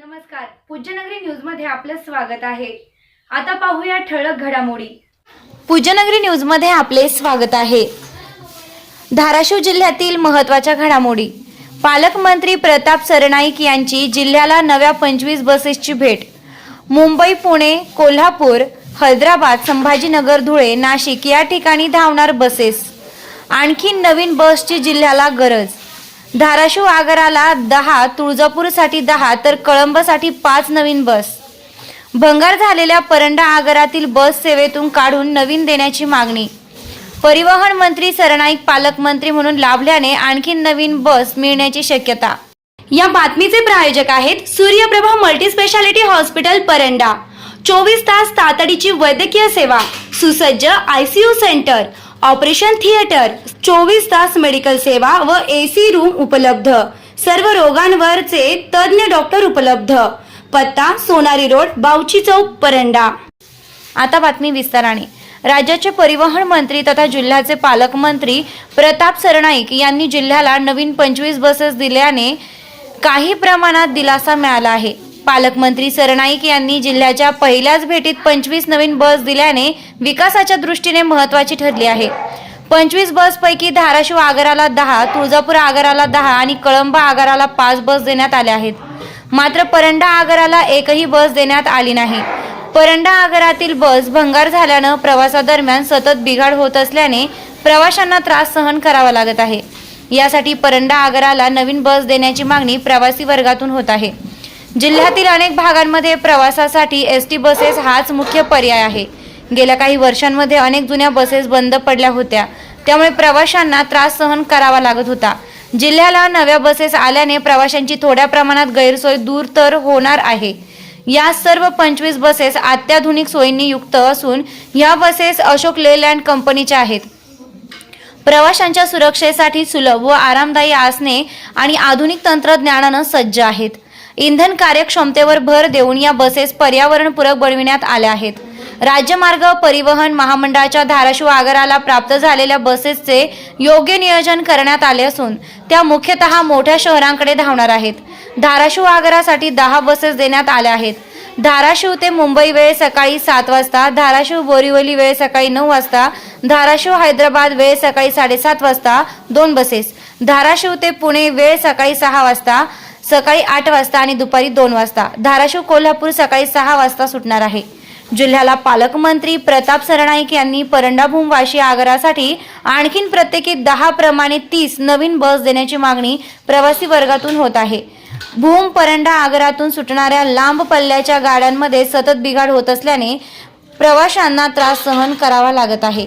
नमस्कार. पूज्यनगरी न्यूजमध्ये आपलं स्वागत आहे. आता पाहूया ठळक घडामोडी. पूज्यनगरी न्यूजमध्ये आपले स्वागत आहे. धाराशिव जिल्ह्यातील महत्त्वाच्या घडामोडी. पालकमंत्री प्रताप सरनाईक यांची जिल्ह्याला नव्या पंचवीस बसेसची भेट. मुंबई पुणे कोल्हापूर हैदराबाद संभाजीनगर धुळे नाशिक या ठिकाणी धावणार बसेस. आणखी नवीन बसची जिल्ह्याला गरज. धाराशिव आगाराला दहा तुळजापूरसाठी दहा तर कळंबसाठी पाच नवीन बस. भंगार झालेल्या परंडा आगारातील बस सेवेतून काढून नवीन देण्याची मागणी. परिवहन मंत्री सरनाईक पालकमंत्री म्हणून लाभल्याने आणखी नवीन बस मिळण्याची शक्यता. या बातमीचे प्रायोजक आहेत सूर्यप्रभा मल्टीस्पेशालिटी हॉस्पिटल परंडा. चोवीस तास तातडीची वैद्यकीय सेवा सुसज्ज आयसीयू सेंटर ऑपरेशन थिएटर चोवीस तास मेडिकल सेवा व एसी रूम उपलब्ध. सर्व रोगांवरचे तज्ज्ञ डॉक्टर उपलब्ध. पत्ता सोनारी रोड बावची चौक परंडा. आता बातमी विस्ताराने. राज्याचे परिवहन मंत्री तथा जिल्ह्याचे पालकमंत्री प्रताप सरनाईक यांनी जिल्ह्याला नवीन पंचवीस बसेस दिल्याने काही प्रमाणात दिलासा मिळाला आहे. पालकमंत्री सरनाईक यांनी जिल्ह्याच्या पहिल्याच भेटीत पंचवीस नवीन बस दिल्याने विकासाच्या दृष्टीने महत्वाची ठरली आहे. पंचवीस बसपैकी धाराशिव आगाराला दहा तुळजापूर आगाराला दहा आणि कळंब आगाराला पाच बस देण्यात आल्या आहेत. मात्र परंडा आगाराला एकही बस देण्यात आली नाही. परंडा आगारातील बस भंगार झाल्यानं प्रवासादरम्यान सतत बिघाड होत असल्याने प्रवाशांना त्रास सहन करावा लागत आहे. यासाठी परंडा आगाराला नवीन बस देण्याची मागणी प्रवासी वर्गातून होत आहे. जिल्ह्यातील अनेक भागांमध्ये प्रवासासाठी एस टी बसेस हाच मुख्य पर्याय आहे. गेल्या काही वर्षांमध्ये अनेक जुन्या बसेस बंद पडल्या होत्या. त्यामुळे प्रवाशांना त्रास सहन करावा लागत होता. जिल्ह्याला नव्या बसेस आल्याने प्रवाशांची थोड्या प्रमाणात गैरसोय दूर तर होणार आहे. या सर्व पंचवीस बसेस अत्याधुनिक सोयींनी युक्त असून या बसेस अशोक लेलँड कंपनीच्या आहेत. प्रवाशांच्या सुरक्षेसाठी सुलभ व आरामदायी असणे आणि आधुनिक तंत्रज्ञानानं सज्ज आहेत. इंधन कार्यक्षमतेवर भर देऊन या बसेस पर्यावरणपूरक बनविण्यात आल्या आहेत. राज्यमार्ग परिवहन महामंडळाच्या धाराशिव आगाराला प्राप्त झालेल्या बसेसचे योग्य नियोजन करण्यात आले असून त्या मुख्यतः मोठ्या शहरांकडे धावणार आहेत. धाराशिव आगारासाठी दहा बसेस देण्यात आल्या आहेत. धाराशिव ते मुंबई वेळ सकाळी सात वाजता धाराशिव बोरिवली वेळ सकाळी नऊ वाजता धाराशिव हैदराबाद वेळ सकाळी साडेसात वाजता दोन बसेस धाराशिव ते पुणे वेळ सकाळी सहा वाजता सकाळी आठ वाजता आणि दुपारी दोन वाजता. धाराशिव कोल्हापूर सकाळी सहा वाजता सुटणार आहे. जिल्ह्याला पालकमंत्री प्रताप सरनाईक यांनी परंडाभूम वाशी आगारासाठी आणखीन प्रत्येकी दहा प्रमाणे तीस नवीन बस देण्याची मागणी प्रवासी वर्गातून होत आहे. भूम परंडा आगारातून सुटणाऱ्या लांब पल्ल्याच्या गाड्यांमध्ये सतत बिघाड होत असल्याने प्रवाशांना त्रास सहन करावा लागत आहे.